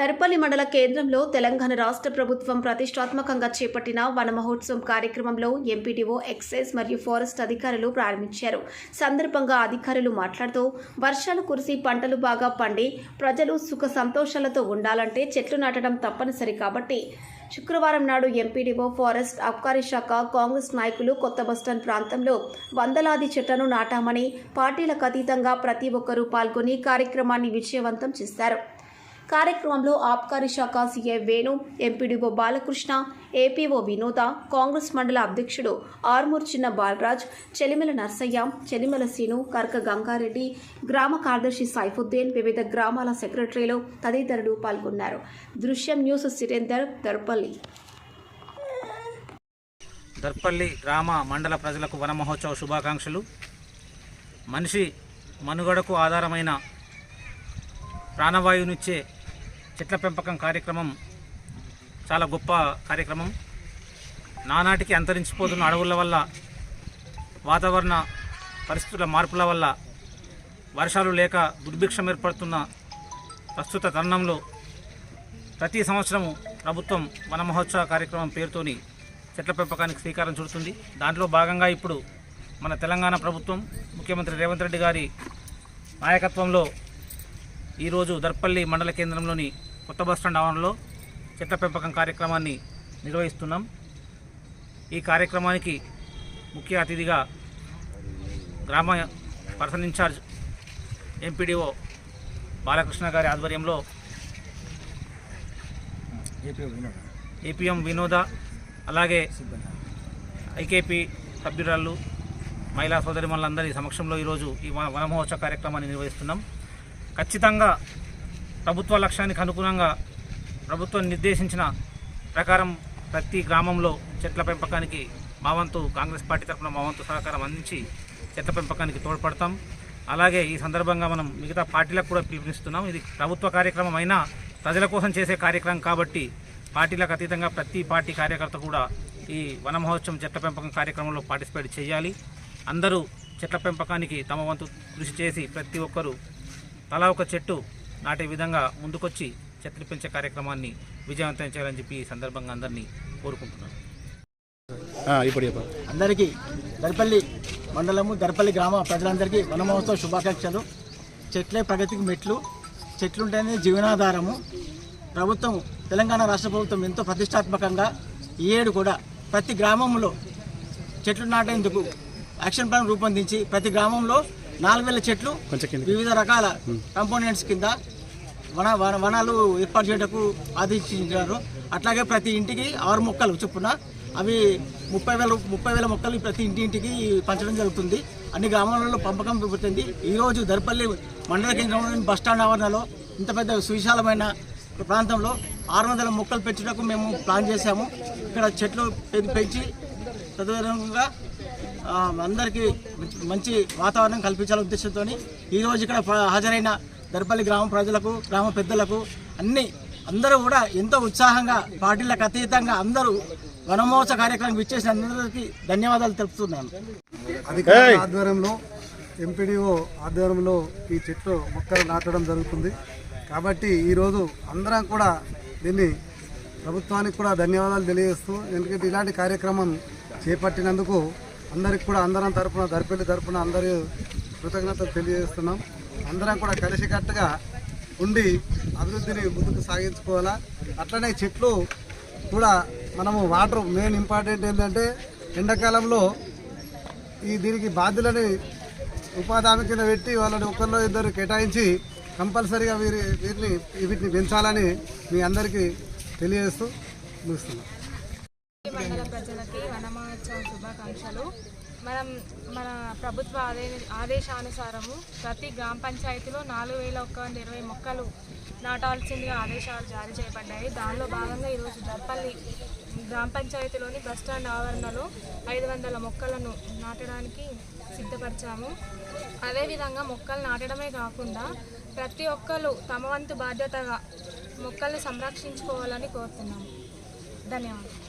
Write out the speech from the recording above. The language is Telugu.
దర్పల్లి మండల కేంద్రంలో తెలంగాణ రాష్ట్ర ప్రభుత్వం ప్రతిష్టాత్మకంగా చేపట్టిన వన మహోత్సవం కార్యక్రమంలో ఎంపీడీఓ ఎక్సైజ్ మరియు ఫారెస్ట్ అధికారులు ప్రారంభించారు. సందర్భంగా అధికారులు మాట్లాడుతూ వర్షాలు కురిసి పంటలు బాగా పండి ప్రజలు సుఖ సంతోషాలతో ఉండాలంటే చెట్లు నాటడం తప్పనిసరి కాబట్టి శుక్రవారం నాడు ఎంపీడీఓ ఫారెస్ట్ అబ్కారీ శాఖ కాంగ్రెస్ నాయకులు కొత్త బస్టాండ్ ప్రాంతంలో వందలాది చెట్లను నాటామని పార్టీలకు అతీతంగా ప్రతి ఒక్కరూ పాల్గొని కార్యక్రమాన్ని విజయవంతం చేశారు. కార్యక్రమంలో ఆబ్కారీ శాఖ CA Venu MPDO Balakrishna APO Vinoda Congress మండల అధ్యక్షుడు ఆర్మూర్ చిన్న బాలరాజ్ చెలిమెల నర్సయ్య చెలిమెల సీను కర్క గంగారెడ్డి గ్రామ కార్యదర్శి సైఫుద్దీన్ వివిధ గ్రామాల సెక్రటరీలు తదితరులు పాల్గొన్నారు. దృశ్యం న్యూస్ సిరేందర్ దర్పల్లి. దర్పల్లి గ్రామ మండల ప్రజలకు వన మహోత్సవ శుభాకాంక్షలు. మనిషి మనుగడకు ఆధారమైన ప్రాణవాయువునిచ్చే చెట్ల పెంపకం కార్యక్రమం చాలా గొప్ప కార్యక్రమం. నానాటికి అంతరించిపోతున్న అడవుల వల్ల వాతావరణ పరిస్థితుల మార్పుల వల్ల వర్షాలు లేక దుర్భిక్షం ఏర్పడుతున్న ప్రస్తుత తరుణంలో ప్రతి సంవత్సరము ప్రభుత్వం వన మహోత్సవ కార్యక్రమం పేరుతోని చెట్ల పెంపకానికి శ్రీకారం చుడుతుంది. దాంట్లో భాగంగా ఇప్పుడు మన తెలంగాణ ప్రభుత్వం ముఖ్యమంత్రి రేవంత్ రెడ్డి గారి నాయకత్వంలో ఈరోజు దర్పల్లి మండల కేంద్రంలోని కొత్త బస్టాండ్ ఆవరణలో చెత్త పెంపకం కార్యక్రమాన్ని నిర్వహిస్తున్నాం. ఈ కార్యక్రమానికి ముఖ్య అతిథిగా గ్రామ పర్సన్ ఇన్ఛార్జ్ ఎంపీడీఓ బాలకృష్ణ గారి ఆధ్వర్యంలో ఏపీఎం వినోద అలాగే ఐకేపీ సభ్యురాళ్ళు మహిళా సోదరిమణులందరి సమక్షంలో ఈరోజు ఈ వన వన మహోత్సవ కార్యక్రమాన్ని నిర్వహిస్తున్నాం. ఖచ్చితంగా ప్రభుత్వ లక్ష్యానికి అనుగుణంగా ప్రభుత్వం నిర్దేశించిన ప్రకారం ప్రతి గ్రామంలో చెట్ల పెంపకానికి మా వంతు కాంగ్రెస్ పార్టీ తరఫున మా వంతు సహకారం అందించి చెట్ల పెంపకానికి తోడ్పడతాం. అలాగే ఈ సందర్భంగా మనం మిగతా పార్టీలకు కూడా పిలుపునిస్తున్నాం. ఇది ప్రభుత్వ కార్యక్రమం అయినా ప్రజల కోసం చేసే కార్యక్రమం కాబట్టి పార్టీలకు అతీతంగా ప్రతి పార్టీ కార్యకర్త కూడా ఈ వన మహోత్సవం చెట్ల పెంపకం కార్యక్రమంలో పార్టిసిపేట్ చేయాలి. అందరూ చెట్ల పెంపకానికి తమ వంతు కృషి చేసి ప్రతి ఒక్కరూ తలా ఒక చెట్టు నాటే విధంగా ముందుకొచ్చి చెట్లు పెంచే కార్యక్రమాన్ని విజయవంతం చేయాలని చెప్పి ఈ సందర్భంగా అందరినీ కోరుకుంటున్నాను. ఆ, ఇప్పుడు అందరికీ దర్పల్లి మండలము దర్పల్లి గ్రామ ప్రజలందరికీ వన మహోత్సవ శుభాకాంక్షలు. చెట్లే ప్రగతికి మెట్లు. చెట్లుంటేనే జీవనాధారము. ప్రభుత్వం తెలంగాణ రాష్ట్ర ప్రభుత్వం ఎంతో ప్రతిష్టాత్మకంగా ఈ ఏడు కూడా ప్రతి గ్రామంలో చెట్లు నాటేందుకు యాక్షన్ ప్లాన్ రూపొందించి ప్రతి గ్రామంలో నాలుగు వేల చెట్లు. వివిధ రకాల కంపోనెంట్స్ కింద వన వన వనాలు ఏర్పాటు చేయటకు ఆదేశించారు. అట్లాగే ప్రతి ఇంటికి ఆరు మొక్కలు చొప్పున అవి ముప్పై వేల ముప్పై వేల మొక్కలు ప్రతి ఇంటి ఇంటికి పంచడం జరుగుతుంది. అన్ని గ్రామాలలో పంపకం జరుగుతుంది ఈరోజు దర్పల్లి మండల కేంద్రంలోని బస్టాండ్ ఆవరణలో ఇంత పెద్ద సువిశాలమైన ప్రాంతంలో ఆరు వందల మొక్కలు పెంచుటకు మేము ప్లాన్ చేశాము. ఇక్కడ చెట్లు పెంచి తదనంగా ఆ, అందరికీ మంచి- వాతావరణం కల్పించాలనే ఉద్దేశంతో ఈరోజు ఇక్కడ హాజరైన దర్పల్లి గ్రామ ప్రజలకు గ్రామ పెద్దలకు అన్ని అందరూ కూడా ఎంతో ఉత్సాహంగా పార్టీలకు అతీతంగా అందరూ వనమహోత్సవ కార్యక్రమం ఇచ్చేసిన అందరికీ ధన్యవాదాలు తెలుపుతున్నాను. అధికారుల ఆధ్వర్యంలో ఎంపీడీఓ ఆధ్వర్యంలో ఈ చెట్లు మొక్కలు నాటడం జరుగుతుంది. కాబట్టి ఈరోజు అందరం కూడా దీన్ని ప్రభుత్వానికి కూడా ధన్యవాదాలు తెలియజేస్తూ ఎందుకంటే ఇలాంటి కార్యక్రమం చేపట్టినందుకు అందరికి కూడా అందరం తరపున దర్పల్లి తరపున అందరూ కృతజ్ఞతలు తెలియజేస్తున్నాం. అందరం కూడా కలిసికట్టుగా ఉండి అభివృద్ధిని ముందుకు సాగించుకోవాలా. అట్లనే చెట్లు కూడా మనము వాటర్ మెయిన్ ఇంపార్టెంట్ ఏంటంటే ఎండాకాలంలో ఈ దీనికి బాధ్యులని ఉపాధి హామీ కింద పెట్టి వాళ్ళని ఒకరిలో ఇద్దరు కేటాయించి కంపల్సరీగా వీరి వీరిని వీటిని పెంచాలని మీ అందరికీ తెలియజేస్తూ ముగిస్తున్నాను మండల ప్రజలకి వనమహోత్సవం శుభాకాంక్షలు. మనం మన ప్రభుత్వ ఆదే ఆదేశానుసారము ప్రతి గ్రామ పంచాయతీలో నాలుగు వేల ఒక్క వంద ఇరవై మొక్కలు నాటాల్సిందిగా ఆదేశాలు జారీ చేయబడ్డాయి. దానిలో భాగంగా ఈరోజు దర్పల్లి గ్రామ పంచాయతీలోని బస్టాండ్ ఆవరణలో ఐదు వందల మొక్కలను నాటడానికి సిద్ధపరిచాము. అదేవిధంగా మొక్కలు నాటడమే కాకుండా ప్రతి ఒక్కరు తమ వంతు బాధ్యతగా మొక్కల్ని సంరక్షించుకోవాలని కోరుతున్నాము. ధన్యవాదాలు.